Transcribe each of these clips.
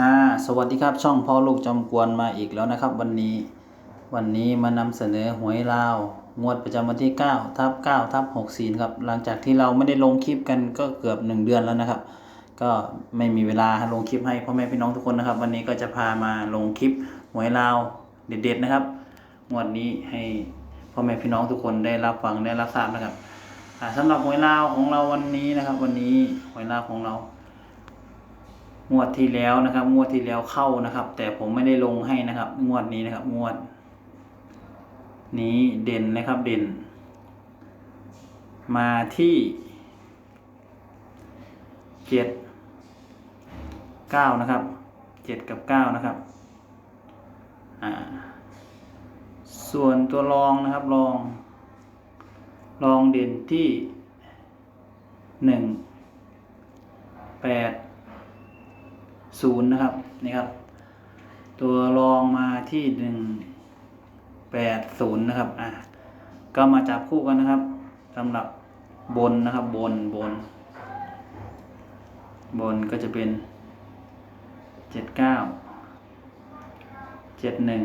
อ่าสวัสดีครับช่องพ่อลูกจอมกวนมาอีกแล้วนะครับ วันนี้วันนี้มานำเสนอหวยลาวงวดประจำวันที่9ทับ9ทับ64ครับหลังจากที่เราไม่ได้ลงคลิปกันก็เกือบ 1 เดือนแล้วนะครับ ก็ไม่มีเวลาลงคลิปให้พ่อแม่พี่น้องทุกคนนะครับ วันนี้ก็จะพามาลงคลิปหวยลาวเด็ดๆนะครับงวดนี้ให้พ่อแม่พี่น้องทุกคนได้รับฟังได้รับทราบนะครับอ่าสำหรับหวยลาวของเราวันนี้นะครับ วันนี้หวยลาวของเรา งวดที่แล้วนะครับ งวดที่แล้วเข้านะครับ แต่ผมไม่ได้ลงให้นะครับ งวดนี้นะครับ งวด นี้เด่นนะครับ เด่น มาที่เจ็ดเก้านะครับเจ็ดกับเก้านะครับอ่าส่วนตัวรองนะครับรองรองเด่นที่หนึ่งแปด ศูนย์นะครับนี่ครับ ตัวรองมาที่หนึ่งแปดศูนย์นะครับอะก็มาจับคู่กันนะครับสำหรับบนนะครับบนบน บนก็จะเป็นเจ็ดเก้าเจ็ดหนึ่ง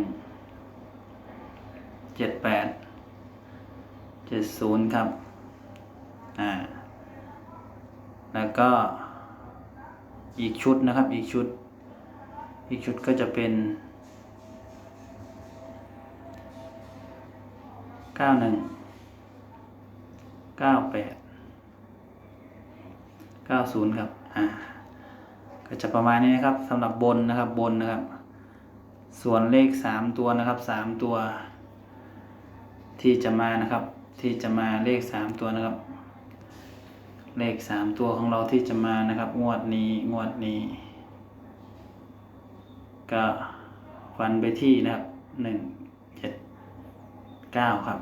เจ็ดแปดเจ็ดศูนย์ครับอ่าแล้วก็ อีกชุดนะครับ อีกชุด อีกชุดก็จะเป็นเก้าหนึ่งเก้าแปดเก้าศูนย์ครับ อ่า ก็จะประมาณนี้นะครับสำหรับบนนะครับบนนะครับ ส่วนเลขสามตัวนะครับสามตัว ที่จะมานะครับ ที่จะมาเลขสามตัวนะครับ เลขสามตัวของเราที่จะมานะครับ งวดนี้งวดนี้ ก็ฟันไปที่นะครับหนึ่งเจ็ดเก้าครับ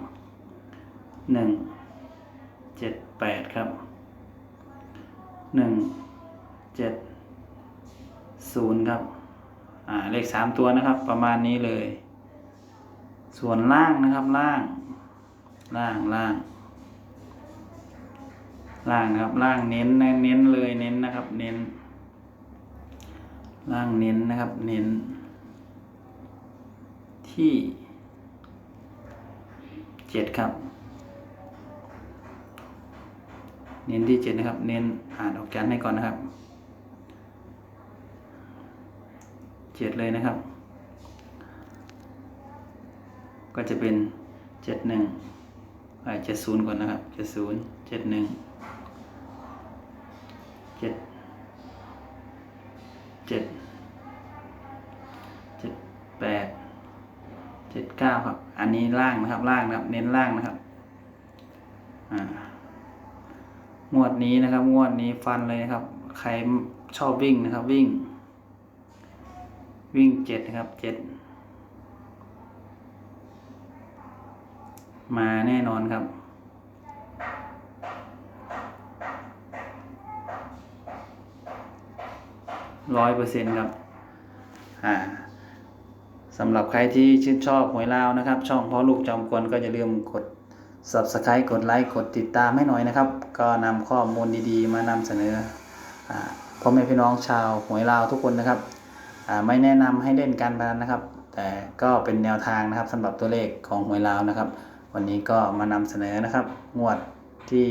หนึ่งเจ็ดแปดครับหนึ่งเจ็ดศูนย์ครับอ่าเลขสามตัวนะครับ ประมาณนี้เลย ส่วนล่างนะครับล่าง ล่างล่าง ล่างนะครับ ล่างเน้นนะเน้นเลยเน้นนะครับ เน้น ล่างเน้นนะครับ เน้น ที่เจ็ดครับ เน้นที่เจ็ดนะครับ เน้นอ่านออกแกนให้ก่อนนะครับเจ็ดเลยนะครับ ก็จะเป็นเจ็ดหนึ่งเจ็ดศูนย์ก่อนนะครับเจ็ดศูนย์เจ็ดหนึ่ง เจ็ดเจ็ดเจ็ดแปดเจ็ดเก้าครับ อันนี้ล่างนะครับ ล่างนะครับ เน้นล่างนะครับอ่างวดนี้นะครับ งวดนี้ฟันเลยนะครับ ใครชอบวิ่งนะครับ วิ่ง วิ่งเจ็ดนะครับเจ็ดมาแน่นอนครับ ร้อยเปอร์เซ็นต์ครับอ่าสำหรับใครที่ชื่นชอบหวยลาวนะครับ ช่องพ่อลูกจอมกวนก็อย่าลืมกด subscribe กดไลค์กดติดตามให้หน่อยนะครับ ก็นำข้อมูลดีๆ มานำเสนออ่าพ่อแม่พี่น้องชาวหวยลาวทุกคนนะครับอ่าไม่แนะนำให้เล่นการพนันนะครับ แต่ก็เป็นแนวทางนะครับสำหรับตัวเลขของหวยลาวนะครับ วันนี้ก็มานำเสนอนะครับ งวดที่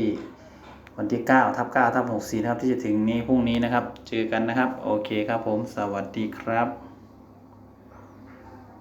วันที่9ทับ9ทับ64นะครับที่จะถึงนี้พรุ่งนี้นะครับ เจอกันนะครับ โอเคครับผม สวัสดีครับ